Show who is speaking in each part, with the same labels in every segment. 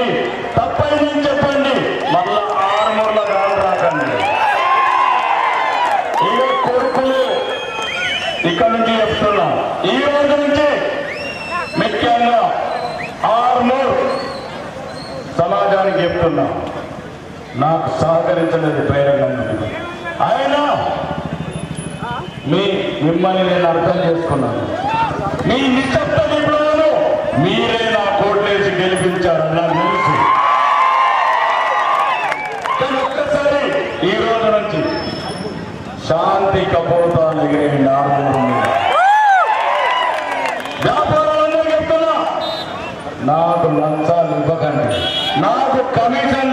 Speaker 1: చెప్పండి. తప్పైందని చెప్పండి. మళ్ళా ఆరుమూరలో కాదు రాకండి. ఇక కొడుకులు ఇక్కడి నుంచి చెప్తున్నా. ఈ రోజు నుంచి ముఖ్యంగా ఆరుమూర్ సమాజానికి చెప్తున్నా. నాకు సహకరించలేదు బహిరంగం అయినా మీ మిమ్మల్ని నేను అర్థం చేసుకున్నాను మీ నిశ్శబ్ద మీరే నా కోట్లేసి గెలిపించారు నా గాలికి కపోతాను ఎగిరే నాలుగు వ్యాపారాలందరూ చెప్తున్నా. నాకు లంచాలు ఇవ్వకండి. నాకు కమిషన్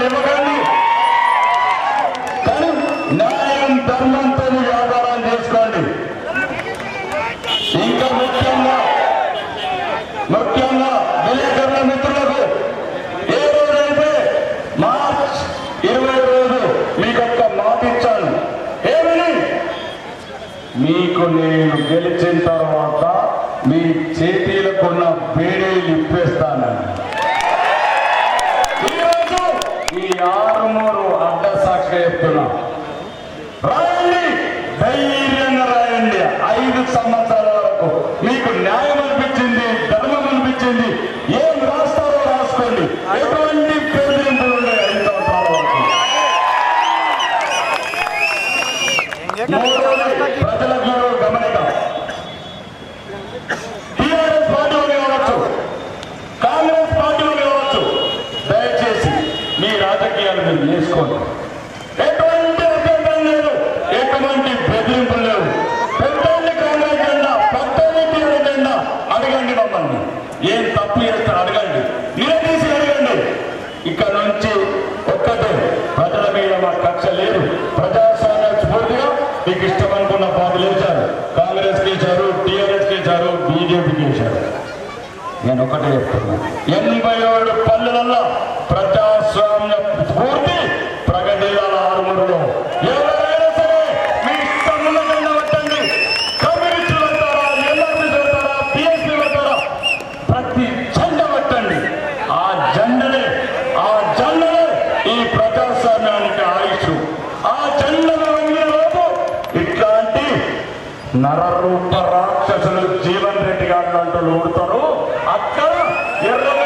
Speaker 1: గెలిచిన తర్వాత మీ చేతిలకున్న బేడీలు ఇప్పేస్తానండి ఈ ఆరుమూరు అడ్డ సాక్షి చెప్తున్నా ఒకటి చెప్తున్నా. ఎనభై ఏడు పల్లెలలో ప్రజాస్వామ్య పూర్తి జీవన్ రెడ్డి గారు అంటూ ఊడుతారు అక్కడ ఎర్ర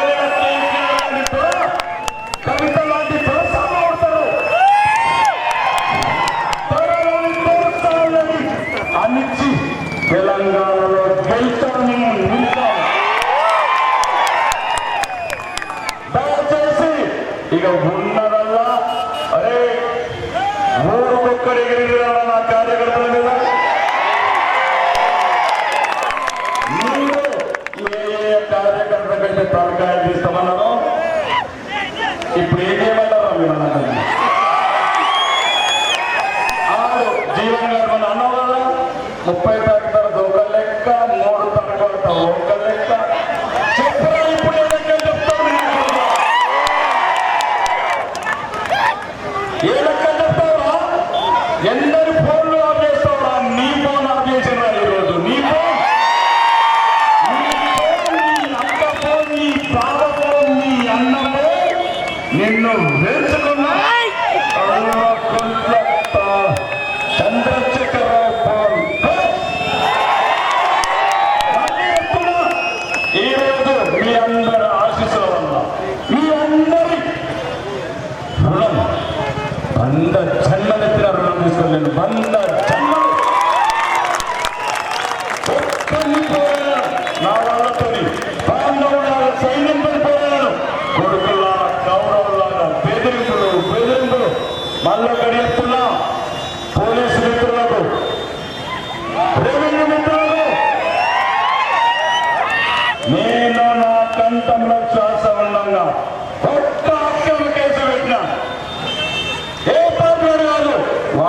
Speaker 1: ముప్పై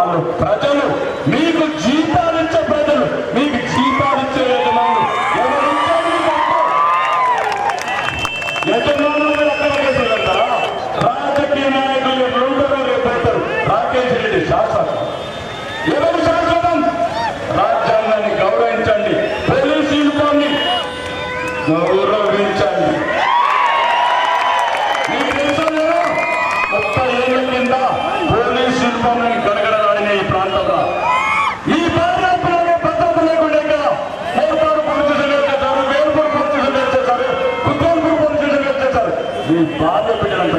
Speaker 1: వాళ్ళు ప్రజలు మీకు జీతాలు ఇచ్చే ప్రజలు మీకు జీతాలు ఇచ్చే యజమానులు ఎవరు ఇచ్చారు మీకు హక్కు? యజమానుల మీద అక్రమ కేసులు పెడతారా రాజకీయ నాయకులు ఎవరు ఉంటారో రేపు పెడతారు రాకేష్ రెడ్డి శాసనం ఎవరు శాశ్వతం రాజ్యాంగాన్ని గౌరవించండి పోలీసు యూనిఫామ్ని గౌరవించండి మీకు తెలుసా లేదా? ముప్పై ఏళ్ళ కింద పోలీస్ యూనిఫామ్లను గడగడలాడిన ఈ ప్రాంతంలో ఈ పాదయాత్రలోనే భద్రత లేకుండా ఇక్కడ మోటారు పోలీస్ స్టేషన్ వచ్చేసారు వేలుపూరు పోలీస్ స్టేషన్ వచ్చేసారు కుత్వాల్పూర్ పోలీస్ స్టేషన్ వచ్చేసారు మీ బాధ్య బిడ్డలను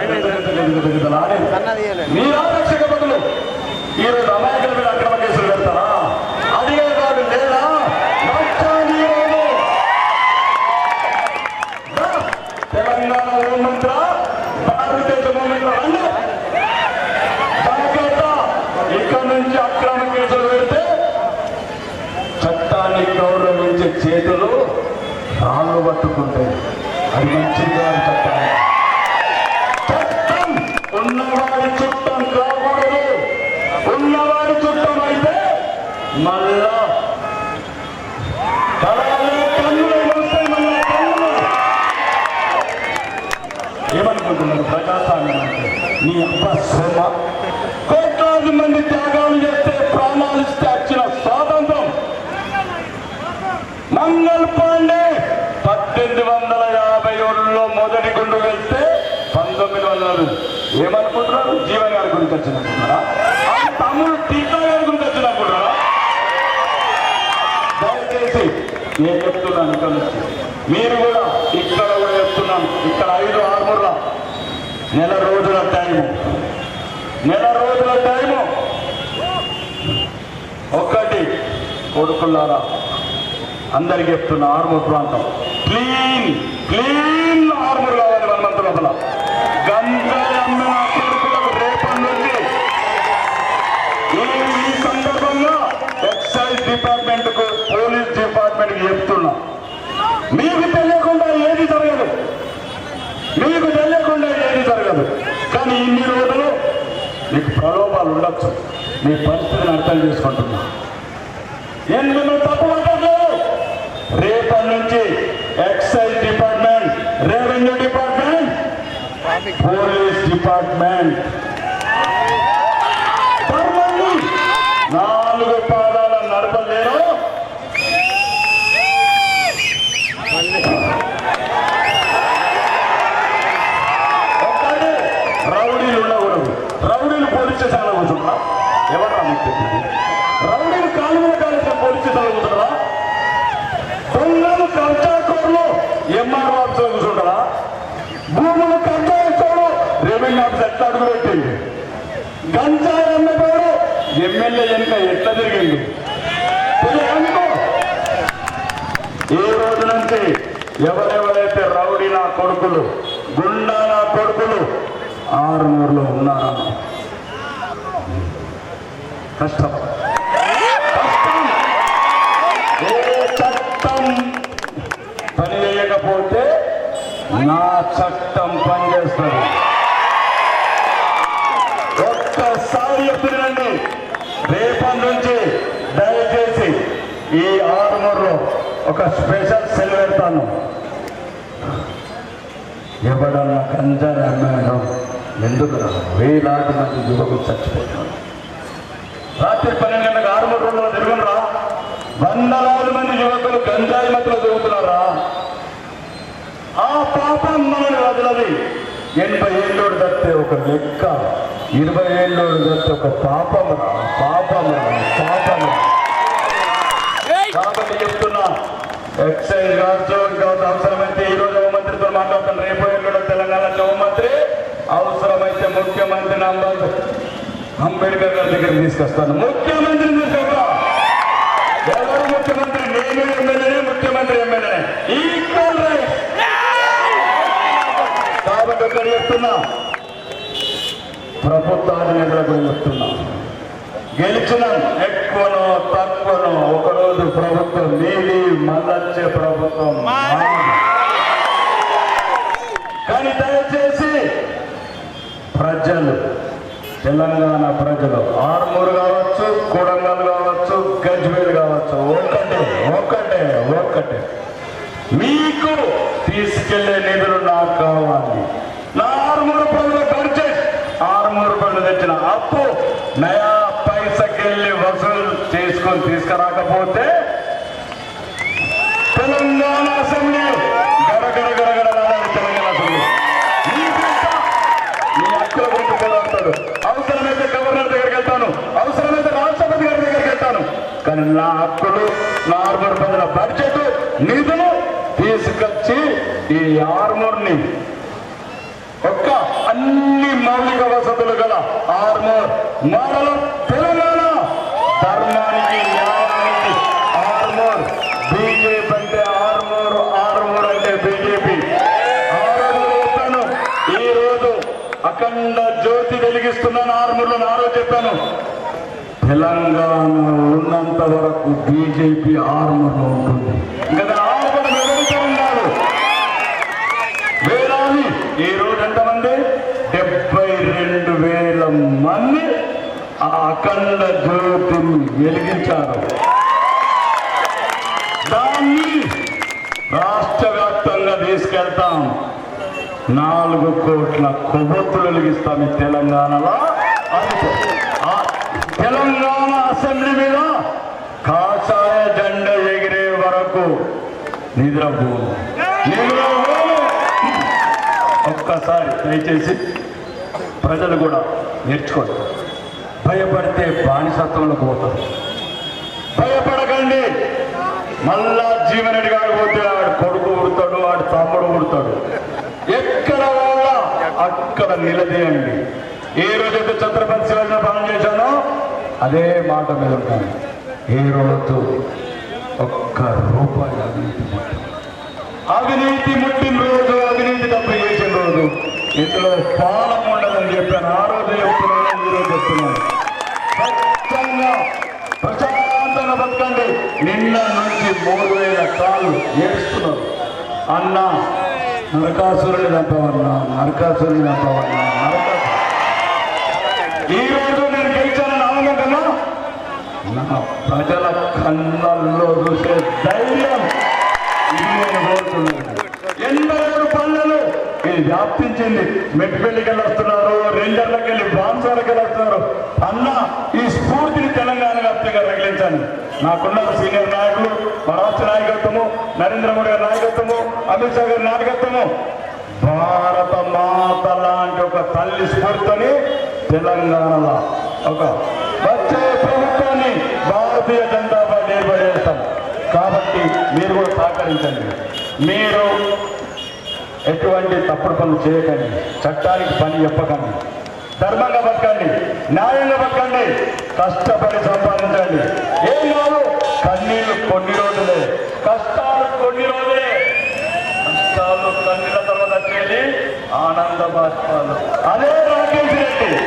Speaker 1: మీ ఆరక్షక బదులు ఈరోజు అమాయకుల మీద అక్రమ కేసులు పెడతారా అడిగే వాడు లేదా లక్షాది ఈరోజు తెలంగాణ హోంమంత్ర భారతదేశ హోంమంత్ర రండి జాగ్రత్త ఇక్కడ నుంచి అక్రమ కేసులు పెడితే చట్టాన్ని గౌరవించే చేతులు కోరుకుంటే అది మంచిగా కాదు చట్టాన్ని చట్టం ఉన్నవాడి చుట్టం కాకూడదు. ఉన్నవారి చుట్టం అయితే మళ్ళా ఏమనుకుంటున్నారు? ప్రజాస్వామ్యం అంటే నీ అబ్బ శ్రమ. కోట్లాది మంది త్యాగాలు చేస్తే ప్రాణాలు ఇస్తే వచ్చిన స్వాతంత్రం. మంగళ్ పాండే పద్దెనిమిది వందల యాభై ఏడులో మొదటి వెళ్తే పంతొమ్మిది వందలు ఏమనుకుంటున్నారు? జీవన్ గారి గురించి వచ్చినట్టున్నారా తమ్ముడు టీకా గారి గురించి వచ్చినట్టున్నారా దయచేసి నేను చెప్తున్నాను ఇక్కడ మీరు కూడా ఇక్కడ కూడా చెప్తున్నాను. ఇక్కడ ఐదు ఆరుమూర్ల. నెల రోజుల టైము నెల రోజుల టైము ఒక్కటి కొడుకులారా అందరికి చెప్తున్న ఆర్మూర్ ప్రాంతం. క్లీన్ క్లీన్ ఆర్మూర్ పార్లమెంట్ లోపల. గంజాయి అమ్మిన అభ్యర్థులకు రేపటి నుంచి నేను ఈ సందర్భంగా ఎక్సైజ్ డిపార్ట్మెంట్కు పోలీస్ డిపార్ట్మెంట్కి చెప్తున్నా. మీకు తెలియకుండా ఏది జరగదు. మీకు తెలియకుండా ఏది జరగదు. కానీ ఇన్ని రోజులు మీకు ప్రలోభాలు ఉండొచ్చు. మీ పరిస్థితిని అర్థం చేసుకుంటున్నా. నేను మిమ్మల్ని తప్పు పట్టట్లేదు? రేపటి నుంచి excise department revenue department traffic police department నాలుగు పాదాల నడపలేరు ఒక్కడే రౌడీలు ఉండకూడదు. రౌడీలు పోలీస్ స్టేషన్లో కూర్చుంటారా ఎవరు మీకు చెప్పింది రౌడీలు కాలువ మీద కాలేసిన పోలీస్ స్టేషన్లో కూర్చుంటారా దొంగలు కబ్జాకోర్లు రెవెన్యూ ఆఫీస్ ఎట్లా అడుగు పెట్టింది గంజాయి అన్నప్పుడు ఎమ్మెల్యే వెనుక ఎట్లా జరిగింది? తెలియదు ఈ రోజు నుంచి ఎవరెవరైతే రౌడీ నా కొడుకులు గుండా నా కొడుకులు ఆరుమూరులో ఉన్నారా? కష్టం. కష్టం. ఏ చట్టం పని చేయకపోతే నా చట్టం పనిచేస్తుంది రేపటి నుంచి దయచేసి ఈ ఆరుమూరులో ఒక స్పెషల్ సెల్ పెడతాను. ఎవడన్నా గంజాయి అమ్మాడు ఎందుకు రా? వేలాది మంది యువకులు చచ్చిపోతారు రాత్రి పన్నెండు గంటలకు ఆరుమూరు రోజుల్లో తిరుగునరా వందలాది మంది యువకులు గంజాయి మధ్యలో తిరుగుతున్నారా ఆ పాపం మనల్ని వదలది. ఎనభై ఏళ్ళు తప్పితే లెక్క ఇరవై ఏళ్ళు ఒక పాపం పాపం పాపం కాబట్టి చెప్తున్నా ఎక్సైజ్ కావచ్చు ఇంకా అవసరమైతే ఈ రోజు హోంమంత్రితో మాట్లాడుతాను. రేపు ఎల్లుండి తెలంగాణ హోంమంత్రి అవసరమైతే ముఖ్యమంత్రి నంబర్ అంబేద్కర్ గారి దగ్గరికి తీసుకొస్తాను. ముఖ్యమంత్రిని తీసుకొస్తా. ఎవరు ముఖ్యమంత్రి? నేను ఎమ్మెల్యేనే ముఖ్యమంత్రి ఎమ్మెల్యేనే. Equal right. కాబట్టి చెప్తున్నా ప్రభుత్వాన్ని నిధులకు చెప్తున్నా గెలిచిన. ఎక్కువనో తక్కువనో ఒకరోజు ప్రభుత్వం మీది మళ్ళొచ్చే ప్రభుత్వం కానీ దయచేసి ప్రజలు తెలంగాణ ప్రజలు ఆర్మూరు కావచ్చు కొడంగల్ కావచ్చు గజ్వేల్ కావచ్చు ఒక్కటే ఒక్కటే ఒక్కటే. మీకు తీసుకెళ్ళే నిధులు నాకు కావాలి. ఆరుమూరు పనుల బడ్జెట్ ఆరుమూరు పనులు తెచ్చిన అప్పు నయా పైసకెళ్ళి వసూలు చేసుకొని తీసుకురాకపోతే తెలంగాణ అసెంబ్లీ గడగడ గడగడ తెలంగాణ అసెంబ్లీ. మీ గురించి పోరాడతాడు అవసరమైతే గవర్నర్ దగ్గరికి వెళ్తాను. అవసరమైతే రాష్ట్రపతి గారి దగ్గరికి వెళ్తాను. కానీ నా హక్కులు నా ఆర్మూర్ బడ్జెట్ నిధులు తీసుకొచ్చి ఈ ఆర్మూర్ని ఒక్క అన్ని మౌలిక వసతులు గల ఆర్మూర్ మరల తెలంగాణ. ధర్మానికి న్యాయానికి ఆర్మూర్. బీజేపీ అంటే ఆర్మూర్ ఆర్మూర్ అంటే బీజేపీ. చెప్పాను. ఈ రోజు అఖండ జ్యోతి వెలిగిస్తున్నాను ఆర్మూర్లో ఆ రోజు చెప్పాను. తెలంగాణ ఉన్నంత వరకు బీజేపీ ఆర్మూర్లో ఉంటుంది. ఇంకా దాని ఆర్మూర్ వెలుగుతూ ఉన్నారు వేలాది ఈ రోజు ఎంతమంది డెబ్బై రెండు వేల మంది ఆ అఖండ జ్యోతిని వెలిగించారు. దాన్ని రాష్ట్ర వ్యాప్తంగా తీసుకెళ్తాం. నాలుగు కోట్ల కొవ్వొత్తులు వెలిగిస్తాం ఈ తెలంగాణలో. తెలంగాణ అసెంబ్లీ మీద కాషాయ జెండా ఎగిరే వరకు నిద్రపో ఒక్కసారి దయచేసి ప్రజలు కూడా నేర్చుకోండి. భయపడితే బానిసత్వంలోకి పోతారు. భయపడకండి. మళ్ళా జీవనరెడ్డి గారు పోతే ఆడు కొడుకు ఉడతాడు ఆడు తమ్ముడు ఉడతాడు ఎక్కడ వాళ్ళ అక్కడ నిలదీయండి. ఏ రోజైతే ఛత్రపతి శివాజీ పాలన చేశానో అదే మాట మీద ఉంటాను. ఏ రోజు ఒక్క రూపాయి అవినీతి అవినీతి ముట్టిన రోజు అవినీతి తప్పు చేసిన రోజు. ఇందులో స్థానం ఉండదని చెప్పాను. ఆ రోజు చెప్తున్నాను. ఈ రోజు ప్రశాంతంగా బతకండి. నిన్న నుంచి మూడు వేల కాళ్ళు ఏడుస్తున్నారు. అన్న నరకాసురుని చంపవన్నా నరకాసురుని చంపవన్నా నరకాసు ఈ రోజు నేను గెలిచాను ఆనందం కన్నా నా ప్రజల కళ్ళల్లో చూసే ధైర్యం ఇది నేను కోరుతున్నాను ఇది వ్యాప్తించింది మెట్టిపల్లికి వెళ్ళి వస్తున్నారు రెండర్లకి వెళ్ళి బాన్సాలకు వస్తున్నారు అన్న ఈ స్ఫూర్తిని తెలంగాణ వ్యాప్తంగా రగిలించాను నాకున్న సీనియర్ నాయకులు మా రాష్ట్ర నాయకత్వము నరేంద్ర మోడీ గారి నాయకత్వము అమిత్ షా గారి నాయకత్వము. భారత మాత లాంటి ఒక తల్లి స్ఫూర్తిని తెలంగాణలో ఒక వచ్చే ప్రభుత్వాన్ని భారతీయ జనతా పార్టీ ఏర్పడేస్తాం కాబట్టి మీరు కూడా సహకరించండి. మీరు ఎటువంటి తప్పుడు పనులు చేయకండి. చట్టానికి పని చెప్పకండి. ధర్మంగా బతకండి. న్యాయంగా బతకండి. కష్టపడి సంపాదించండి. ఏం కాదు కన్నీళ్ళు కొన్ని రోజులే. కష్టాలు కొన్ని రోజులే. కష్టాలు కన్నీళ్ళ తర్వాత వచ్చేది ఆనంద బాష్పాలు. అదే రాకేష్ రెడ్డి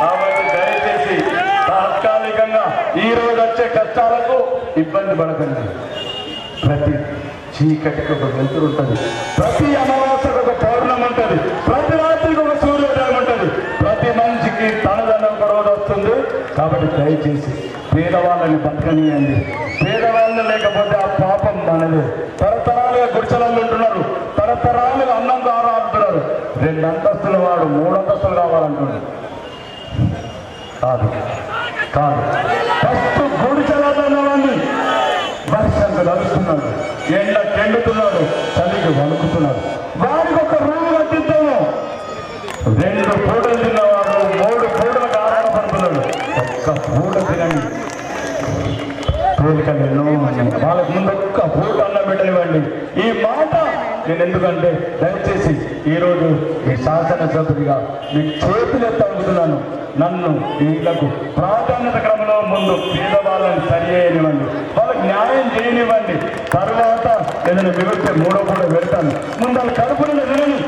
Speaker 1: కాబట్టి దయచేసి తాత్కాలికంగా ఈ రోజు వచ్చే కష్టాలకు ఇబ్బంది పడకండి. ప్రతి చీకటికి ఒక వెలుతురు ఉంటుంది. ప్రతి అమావాస్యకు ఒక పౌర్ణం ఉంటుంది. ప్రతి రాత్రికి ఒక సూర్యోదయం ఉంటుంది. ప్రతి మనిషికి తనదనం గొడవలు వస్తుంది. కాబట్టి దయచేసి పేదవాళ్ళని బతకనియండి. పేదవాళ్ళు లేకపోతే ఆ పాపం మనది. తరతరాలుగా గుడిసెలలో ఉంటున్నారు. తరతరాలుగా అన్నం ఆరాడుతున్నారు రెండు అంతస్తులు వాడు మూడు అంతస్తులు కావాలంటున్నాడు. కాదు. కాదు. వర్షంకు నడుస్తున్నాడు ఎండ కెండుతున్నాడు చలికి వణుకుతున్నాడు వారికి ఒక రూమ్ కట్టిద్దాము. రెండు పూటలు తిన్నవాడు మూడు పూటలకు ఆరాట పడుతున్నాడు. ఒక్క పూట తినండి. కోరిక నేను వాళ్ళకి ముందు ఒక్క పూట అన్న పెట్టనివ్వండి. ఈ మాట నేను ఎందుకంటే దయచేసి ఈరోజు ఈ శాసనసభ్యుడిగా మీ చేతులు ఎత్తడుగుతున్నాను నన్ను వీళ్ళకు ప్రాధాన్యత క్రమంలో ముందు పేదవాళ్ళని సరి అయ్యనివ్వండి చేయనివ్వండి తర్వాత ఏదైనా మిగిలితే మూడో కూడా పెడతాను. ముందు కడుపు నిండా తినని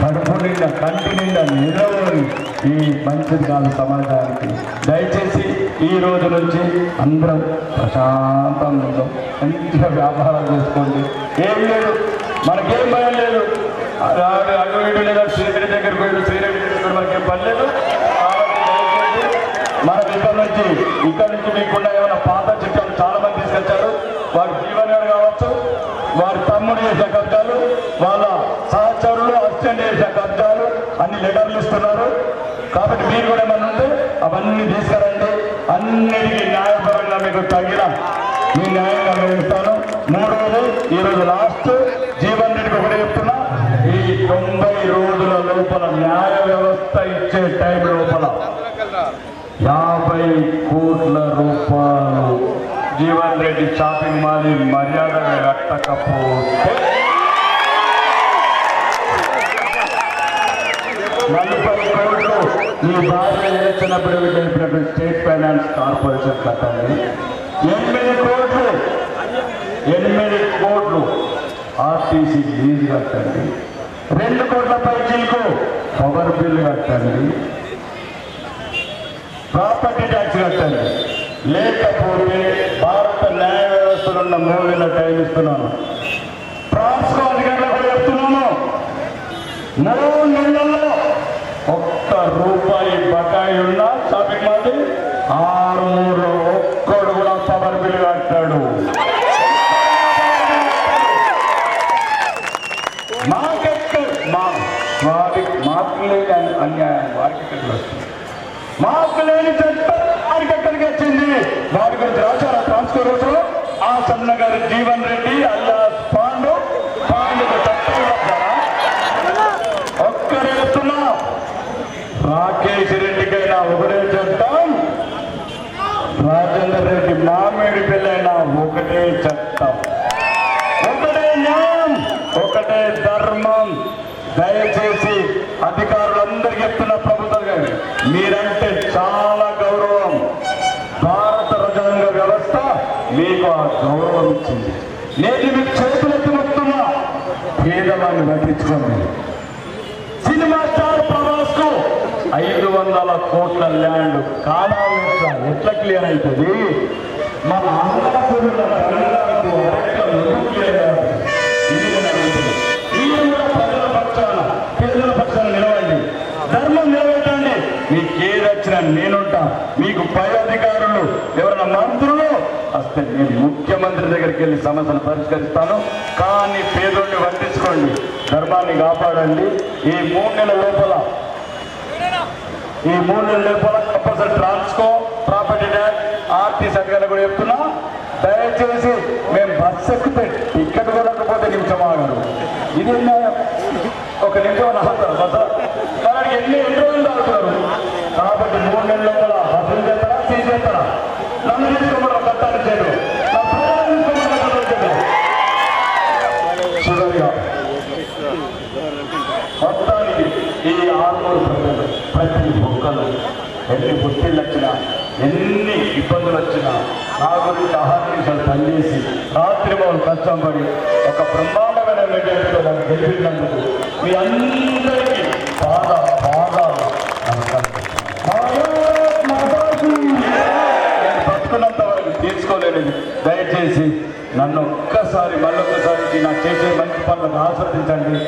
Speaker 1: కడుపు నిండా కంటి నిండా నిలవని ఈ మంచిది కాదు సమాజానికి. దయచేసి ఈ రోజు నుంచి అందరం ప్రశాంతంగా ఉందాం. మంచిగా వ్యాపారం చేసుకోండి. ఏం లేదు. మనకేం భయం లేదు. అటు ఇటు లేదా శ్రీరెడ్డి దగ్గర పోయి శ్రీరెడ్డి దగ్గర మనకేం పని లేదు. మనకి ఇక్కడ నుంచి ఇక్కడ నుంచి మీకున్న ఏమైనా పాత చిట్టాలు చాలా మంది తీసుకొచ్చారు వారి జీవన్ గారు కావచ్చు వారి తమ్ముడు చేసే కబ్జాలు వాళ్ళ సహచరులు అసిస్టెంట్ చేసే కబ్జాలు అన్ని లెటర్లు ఇస్తున్నారు. కాబట్టి మీరు కూడా ఏమన్నా ఉంటే అవన్నీ తీసుకురండి. అన్నిటికీ న్యాయపరంగా మీకు తగిన మీ న్యాయంగా ఇస్తాను మూడోది ఈరోజు లాస్ట్. జీవన్ రెడ్డికి ఒకటి చెప్తున్నా ఈ తొంభై రోజుల లోపల న్యాయ వ్యవస్థ ఇచ్చే టైం లోపల యాభై కోట్ల రూపాయలు జీవన్ రెడ్డి షాపింగ్ మాల్ మర్యాదగా కట్టకపోతే నలభై కోట్లు మీ భార్య ఎలక్షనప్పుడు గెలిపినటువంటి స్టేట్ ఫైనాన్స్ కార్పొరేషన్ కట్టండి. ఎనిమిది కోట్లు ఎనిమిది కోట్లు ఆర్టీసీ లీజు కట్టండి. రెండు కోట్ల పైచీలకు పవర్ బిల్ కట్టండి. ప్రాపర్టీ ట్యాక్స్ కట్టండి. లేకపోతే భారత న్యాయ వ్యవస్థలో ఉన్న టైం ఇస్తున్నాను. ట్రాన్స్కో అధికారులకు చెప్తున్నాను. మూడు నెలల్లో ఒక్క రూపాయి బకాయి ఉన్న షాపింగ్ మాల్ ఆరు మూడు ఒక్కడు కూడా పవర్ బిల్ కట్టాడు. మాకెక్కడ మా మాకు లేని అన్యాయం. వారికి ఎక్కడికి వస్తుంది? మాకు లేని చట్టం వారికి ఎక్కడికి వచ్చింది? వారి గురించి రాశారు ట్రాన్స్ఫర్ రోజులో ఆ సన్నగారి జీవన్ రెడ్డి అల్లా పాండు పాండుకు చట్టం రాశారా ఒక్కరే చెప్తున్నా రాకేష్ రెడ్డికైనా ఒకటే చట్టం రాజేందర్ రెడ్డి మామిడి పెళ్ళైనా ఒకటే చట్టం ఒకటే న్యాయం ఒకటే ధర్మం. దయచేసి అధికారులందరికీ చెప్తున్న ప్రభుత్వం గారు మీరంటే చాలా గౌరవం. భారత రాజ్యాంగ వ్యవస్థ మీకు ఆ గౌరవం ఇచ్చింది. నేను మీకు చేతులెత్తి మొత్తున్నా పేదవాన్ని పట్టించుకోండి సినిమా స్టార్ ప్రభాస్కు ఐదు వందల కోట్ల ల్యాండ్ కాలావేశ ఎట్లా? క్లియర్ అవుతుంది? మన ఆంధ్రప్రదేశ్ తెలంగాణకు అరెక్క ఎందుకు క్లియర్ ఇది నేను అడుగుతున్నా. మీరు కూడా ప్రజల పక్షాన పేదల పక్షాన నిలవండి. ధర్మం నిలబెట్టండి. మీకు ఏది వచ్చినా నేనుంటా. మీకు పై అధికారులు ఎవరైనా మంత్రులు వస్తే నేను ముఖ్యమంత్రి దగ్గరికి వెళ్ళి సమస్యను పరిష్కరిస్తాను. కానీ పేదోడిని వర్తించుకోండి ధర్మాన్ని కాపాడండి. ఈ మూడు నెలల లోపల ఈ మూడు నెలల లోపల compulsory Transco property tax RTC అధికారులు కూడా చెప్తున్నా. దయచేసి మేము బస్సు ఎక్కితే టికెట్ కొనకపోతే నిమిషం ఆగరు ఇది. ఒక నిమిషం ఆగుతారు బస్సు కానీ ఎన్ని ఎన్ని రోజులు ఆగుతారు కాబట్టి మూడు నెలల లోపల బస్సులు చేస్తారా సీజ్ చేస్తారా? నన్ను తీసుకోమని కట్టాలి చేయరు చివరిగా ఈ ఆరుగురు ప్రజలు ప్రతి ఒక్కరు ఎన్ని ఒత్తిళ్ళు వచ్చినా ఎన్ని ఇబ్బందులు వచ్చినా నా గురించి ఆహార్నిషాలు పనిచేసి రాత్రి వాళ్ళు కష్టపడి ఒక బ్రహ్మాండమైన మెజారిటీతో నన్ను గెలిపినందుకు మీ అందరికీ బాధ బాధ నేను బతుకున్నంత వరకు తీర్చుకోలేనిది. దయచేసి నన్ను ఒక్కసారి మళ్ళొక్కసారి నాకు చేసే మంచి పనులను ఆస్వాదించండి.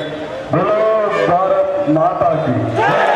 Speaker 1: Nada disso.